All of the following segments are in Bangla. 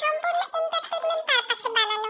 সম্পূর্ণ এন্টারটেইনমেন্ট পারপাসে বানানো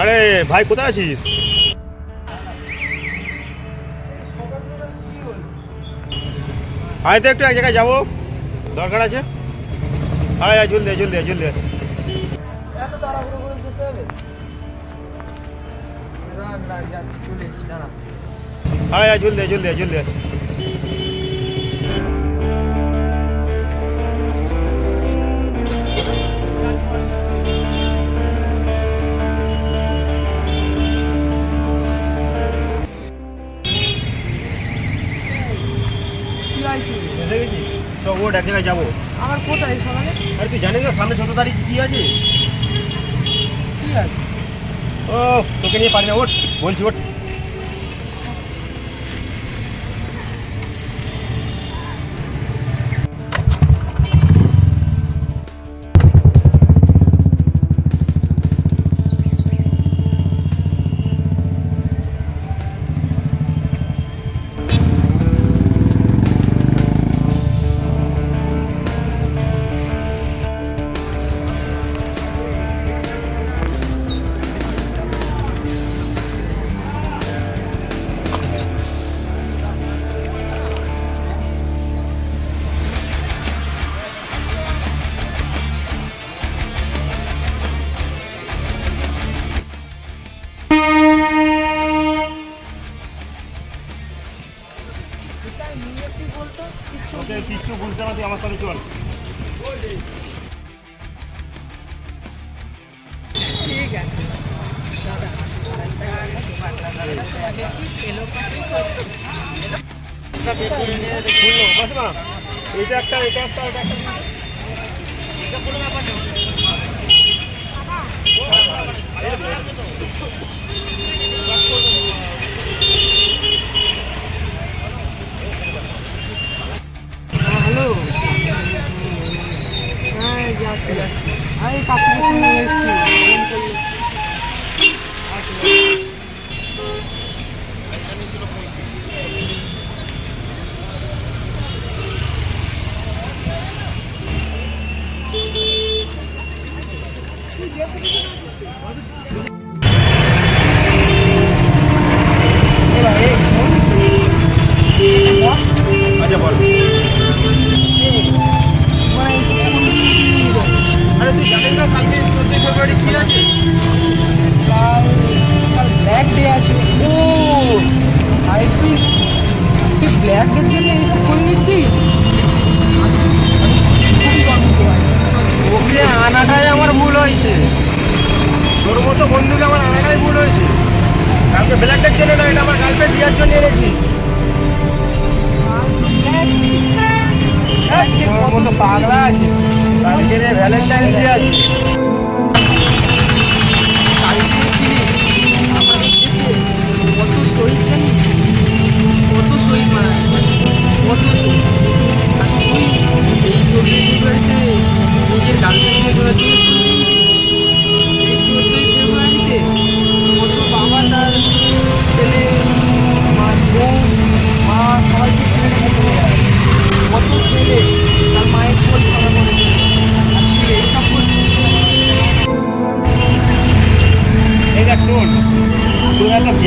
আরে ভাই কোথায় আছিস? আয় তো একটু এক জায়গায় যাব। দরকার আছে? আয় আয় জলদি জলদি আয়, জলদি আয়। এত তাড়াহুড়ো করে ওট এক জায়গায় যাব। আমার কোথায় সকালে আর তুই জানিস না সামনে ছোট তারিখ কি আছে? কি আছে? ও তোকে নিয়ে পারি না ওঠ। বলছি ওট তুই আমার সাথে চল। ঠিক আছে এটা একটা এটা একটা এটা একটা এটা কোনো ব্যাপার হ্যালো। হ্যাঁ যাচ্ছি যাচ্ছি আমি কাকুকে ওকে, আনাটাই আমার ভুল হয়েছে। তোর মতো বন্ধুকে আমার আনাটাই ভুল হয়েছে। কালকে ব্ল্যাকটার আমার গার্লফ্রেন্ড বিয়ার জন্য এনেছি। তোর মতো পাগলা আছে। কালকে ভ্যালেন্টাইন ডে আছে।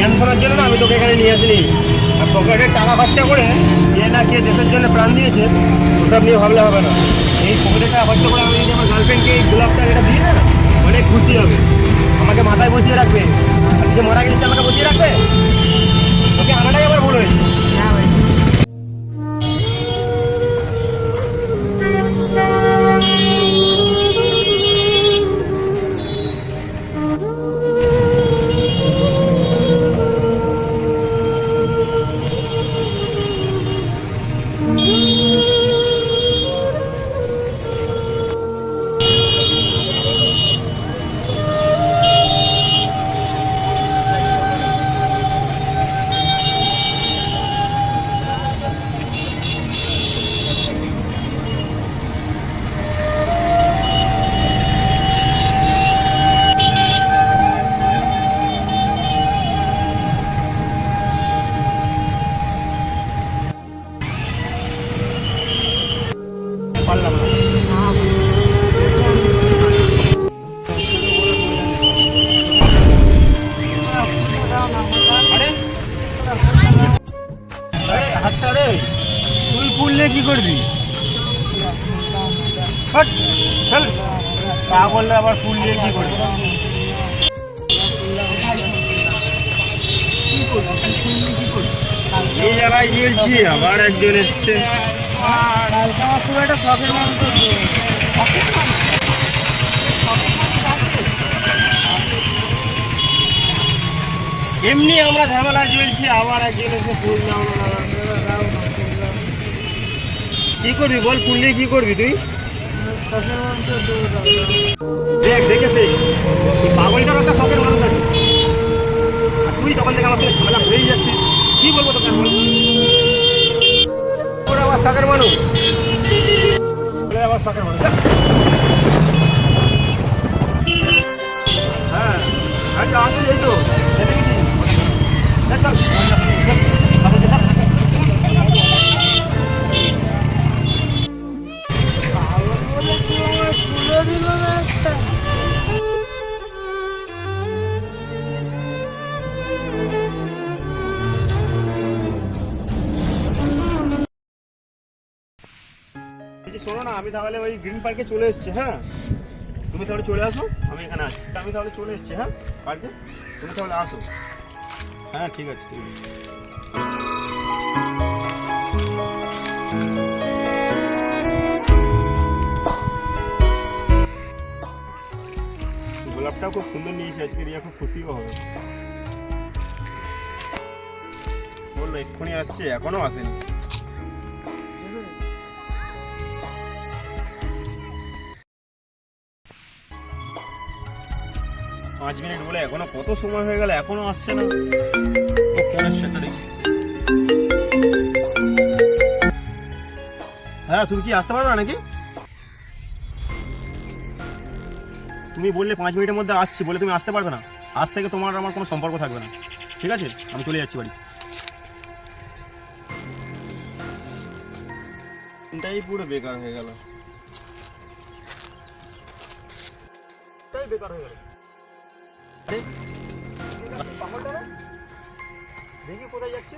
জ্ঞান শোনার জন্য না, আমি তোকে এখানে নিয়ে আসিনি। আর পকেটের টাকা খরচা করে কে না কে দেশের জন্য প্রাণ দিয়েছে, ওসব নিয়ে ভাবলে হবে না। এই পকেটের টাকা খরচা করে আমি যদি আমার গার্লফ্রেন্ডকে এই গোলাপটা এটা দিয়ে না অনেক ঘুরতে হবে। আমাকে মাথায় বসিয়ে রাখবে। আর সে মারা গেছে, আমাকে বসিয়ে রাখবে? ওকে আনাটাই আমার ভুল হয়েছে। আচ্ছা রে। তুই নিয়ে কি করবি? তা বললে আবার ফুল নিয়ে কি করবি? এই জায়গায় বলছি আবার একজন এসছে। খুব একটা শখের মানুষ এমনি আমরা ঝামেলা চলছি, আবার একজন এসে ফুল না কি করবি বল ফুল নিয়ে কি করবি তুই? দেখ দেখেছে পাগলটার একটা শখের মানুষ আছে। তুই তখন থেকে আমার ঝামেলা হয়েই যাচ্ছে কি বলব তোকে ওরা আবার শখের মানুষ। আবার শখের মানুষ। হ্যাঁ আচ্ছা আছি এই তো। তাহলে ওই গ্রিন পার্কে চলে এসেছি হ্যাঁ? তুমি তাহলে চলে আসো, আমি এখানে আছি। আমি তাহলে চলে এসছি হ্যাঁ পার্কে তুমি তাহলে আসো। হ্যাঁ ঠিক আছে ঠিক আছে। গোলাপটাও খুব সুন্দর নিয়েছে আজকে রিয়া খুব খুশিও হবে। বলল, এক্ষুনি আসছে, এখনও আসেনি। পাঁচ মিনিট বলে এখনও কত সময় হয়ে গেল? এখনও আসছে না। হ্যাঁ তুমি কি আসতে পারবে নাকি? তুমি বললে পাঁচ মিনিটের মধ্যে আসছি, বলে তুমি আসতে পারবে না। আজ থেকে তোমার আমার কোনো সম্পর্ক থাকবে না। ঠিক আছে? আমি চলে যাচ্ছি বাড়ি। এটাই পুরো বেকার হয়ে গেল। বেকার হয়ে গেল? দেখি। কোথায় যাচ্ছে।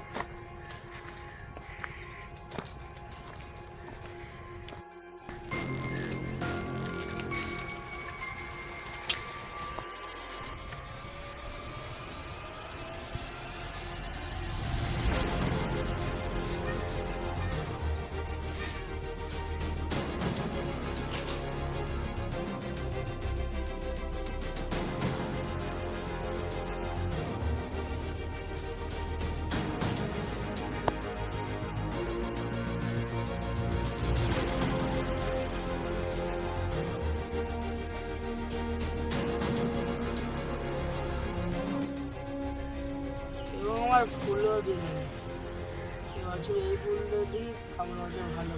এবছর এই ফুলটা দিই আমার ওটা ভালো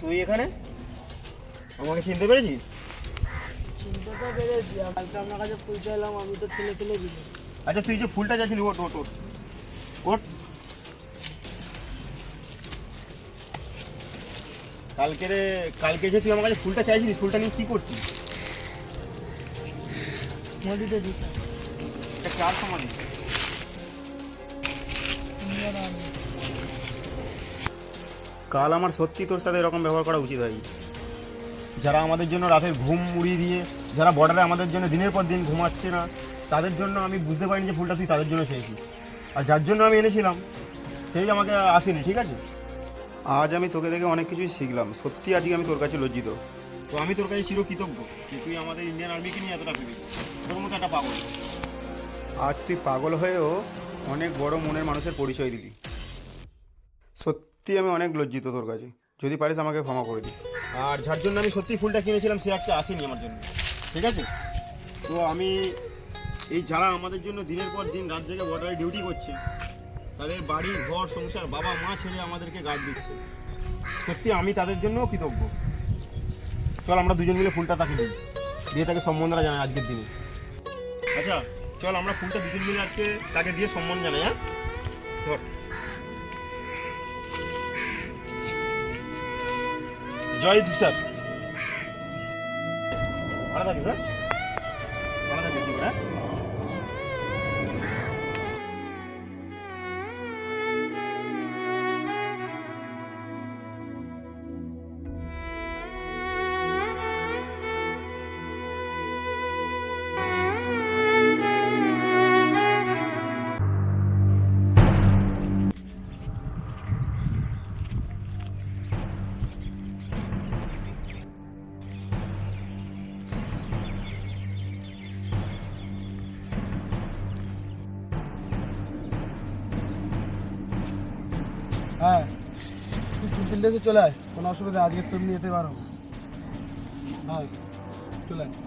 তুই এখানে? আমাকে চিনতে পেরেছিস? চিনতে তো পেরেছি কালকে আপনার কাছে ফুল চাইলাম আমি তো ফেলে ফেলে দিলাম। আচ্ছা তুই যে ফুলটা যাচ্ছিলি ওট ওট ওট। ওট। কালকে কালকে যে তুই আমার কাছে ফুলটা চাইছিলি ফুলটা নিয়ে কি করছিস? নদীতে দিতাম এটা চার কাল আমার সত্যি তোর সাথে এরকম ব্যবহার করা উচিত হয়নি। যারা আমাদের জন্য রাতের ঘুম উড়িয়ে দিয়ে যারা বর্ডারে আমাদের জন্য দিনের পর দিন ঘুমাচ্ছে না তাদের জন্য আমি বুঝতে পারিনি যে ফুলটা তুই তাদের জন্য চেয়েছিস আর যার জন্য আমি এনেছিলাম সেই আমাকে আসেনি ঠিক আছে? আজ আমি তোকে দেখে অনেক কিছুই শিখলাম। সত্যি আজকে আমি তোর কাছে লজ্জিত। তো আমি তোর কাছে চিরকৃতজ্ঞ যে তুই আমাদের ইন্ডিয়ান আর্মিকে নিয়ে এতটা পেবি তোর মতো একটা পাগল। আজ তুই পাগল হয়েও অনেক বড় মনের মানুষের পরিচয় দিলি। সত্যি আমি অনেক লজ্জিত তোর কাছে। যদি পারিস আমাকে ক্ষমা করে দিস। আর যার জন্য আমি সত্যি ফুলটা কিনেছিলাম সে আজকে আসেনি আমার জন্য। ঠিক আছে? তো আমি এই যারা আমাদের জন্য দিনের পর দিন রাত জেগে বর্ডারে ডিউটি করছে তাদের বাড়ি ঘর সংসার বাবা মা ছেড়ে আমাদেরকে গার্ড দিচ্ছে। সত্যি আমি তাদের জন্যও কৃতজ্ঞ। চল আমরা দুজন মিলে ফুলটা তাকে দিই। দিয়ে তাকে সম্বন্ধটা জানাই আজকের দিনে। আচ্ছা চল আমরা ফুলটা দুজন মিলে আজকে তাকে দিয়ে সম্মান জানাই হ্যাঁ? ধর। জয় স্যার ভালো থাকিস হ্যাঁ? ভালো থাকিস হ্যাঁ। তুই সিম্পল ড্রেসে চলে আয়। কোনো অসুবিধা আজকে তুমি নিতে পারো। হ্যাঁ চলে আয়।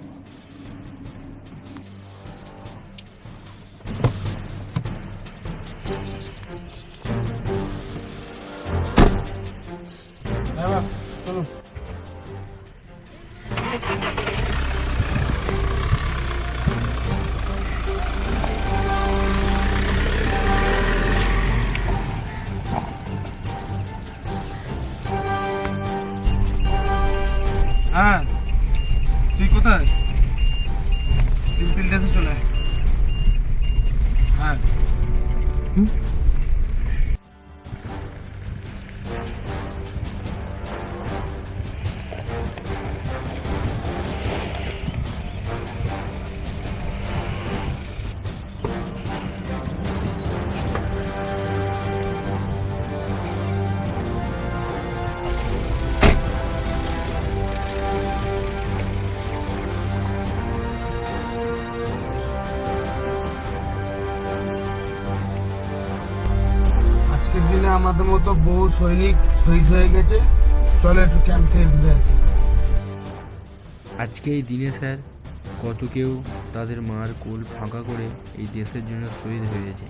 আমাদের মতো বহু সৈনিক শহীদ হয়ে গেছে। চলে একটু ক্যাম্প থেকে ঘুরে আসি। আজকে এই দিনে স্যার কত কেউ তাদের মার কোল ফাঁকা করে এই দেশের জন্য শহীদ হয়েছে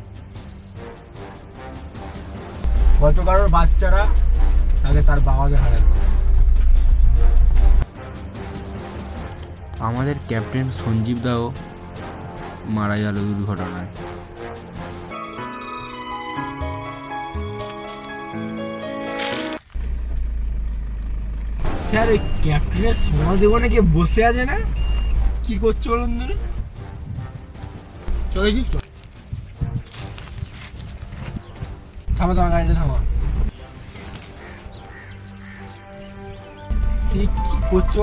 কত কারোর বাচ্চারা আগে তার বাবাকে হারালো আমাদের ক্যাপ্টেন সঞ্জীব দাও মারা গেল দুর্ঘটনায়। স্যার, ওই ক্যাপ্টেনের সমাজ দেবনে কে বসে আছে না? কি করছে বলুন ধরে চলে কি থামা তোমার গাড়িটা থামা। সে কি করছে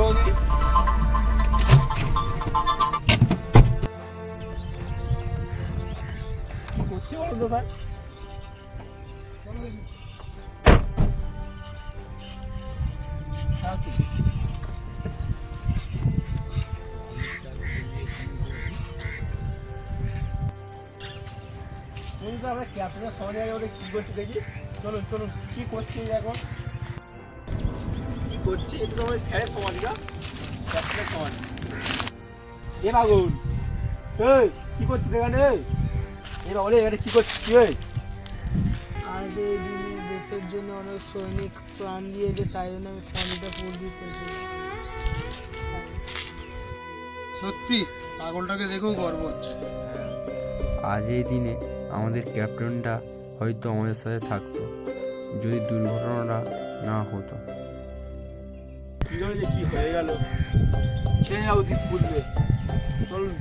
করছে বলুন তো ভাই ক্যাপ্টেনের সঙ্গে আগে ওটা কি করছে দেখি? চলুন চলুন কি করছে এখন কি করছে? এটা তো আমাদের স্যারের ক্যাপ্টেনের সমাধি। এ বাগুন এই কি করছিস এখানে? এ বাগুন এখানে কি করছিস এই? আজ এই দিনে দেশের জন্য অনেক সৈনিক প্রাণ দিয়েছে তাই জন্য আমি স্বামীটা সত্যি পাগলটাকে দেখেও গর্ব হচ্ছে। আজ এই দিনে আমাদের ক্যাপ্টেনটা হয়তো আমাদের সাথে থাকতো, যদি দুর্ঘটনাটা না হতো। কি হয়ে গেল? খেয়ে ফুলবে চলুন।